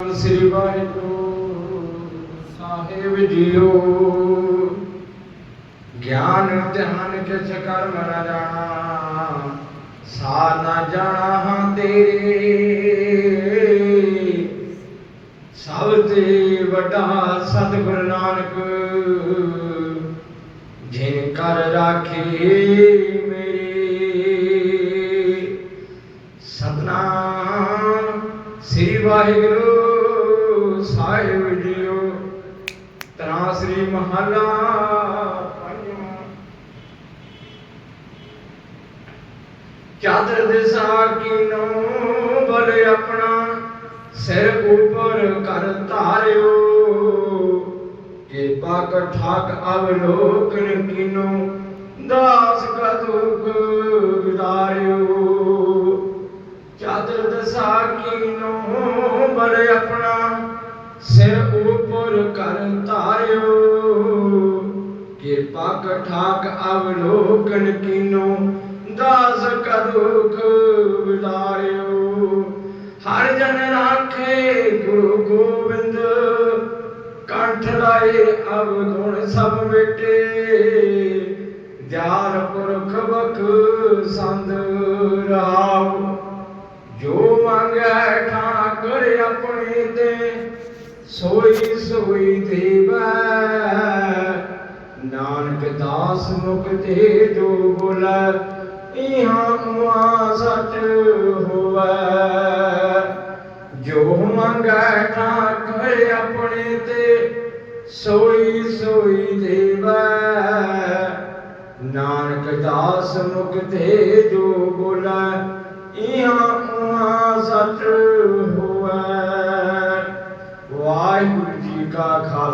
ਸ੍ਰੀ ਵਾਹਿਗੁਰੂ ਸਾਹਿਬ ਜੀਓ। ਗਿਆਨ ਧਿਆਨ ਕਿਛ ਕਰਮ ਨ ਜਾਣਾ ਸਾ ਨ ਜਾਣਾ ਹਾਂ ਤੇਰੇ। ਸਭ ਤੇ ਵੱਡਾ ਸਤਿਗੁਰ ਨਾਨਕ, ਜਿਨ ਕਰ ਰਾਖੇ ਮੇਰੇ। ਸਤਨਾਮ ਸ੍ਰੀ ਵਾਹਿਗੁਰੂ ਸਾਹਿਬ ਜੀਓ। ਤਰਾ ਸ੍ਰੀ ਮਹਲਾ ਚਾਦਰ ਦਿਸਾ ਕੀਨੋ ਬਲ ਆਪਣਾ, ਸਿਰ ਉਪਰ ਕਰ ਧਾਰਿਓ। ਕਿਰਪਾ ਕਠਾਕ ਅਵਲੋਕਨ ਕੀਨੋ ਚਾਦਰ ਦਸਾ ਕੀਨੋ ਆਪਣਾ, ਸਿਰ ਉਪਰ ਕਰ ਧਾਰਿਓ। ਕਿਰਪਾ ਕਠਾਕ ਅਵਲੋਕਨ ਕੀਨੋ, ਦਾਸ ਕਾ ਵਿਦਾਰਿਓ। ਹਰ ਜਨ ਰਾਖੇ ਗੁਰੂ ਗੋਬਿੰਦ, ਕੰਠ ਲਾਏ ਅਵਗੁਣ ਸਭ ਮਿਟੇ। ਜਾਰ ਪੁਰਖ ਬਖ ਸੰਦ ਰਾਮ। ਮੰਗੈ ਠਾਕਰ ਆਪਣੇ ਤੇ, ਸੋਈ ਸੋਈ ਦੇਵੈ। ਨਾਨਕ ਦਾਸ ਮੁਖ ਤੇ ਜੋ ਬੋਲੇ, ਇਹਾਂ ਉਹਾਂ ਸਚ ਹੋਵੈ। ਜੋ ਮੰਗੈ ਠਾਕਰ ਆਪਣੇ ਤੇ, ਸੋਈ ਸੋਈ ਦੇਵੈ। ਨਾਨਕ ਦਾਸ ਮੁਖ ਤੇ ਜੋ ਬੋਲੇ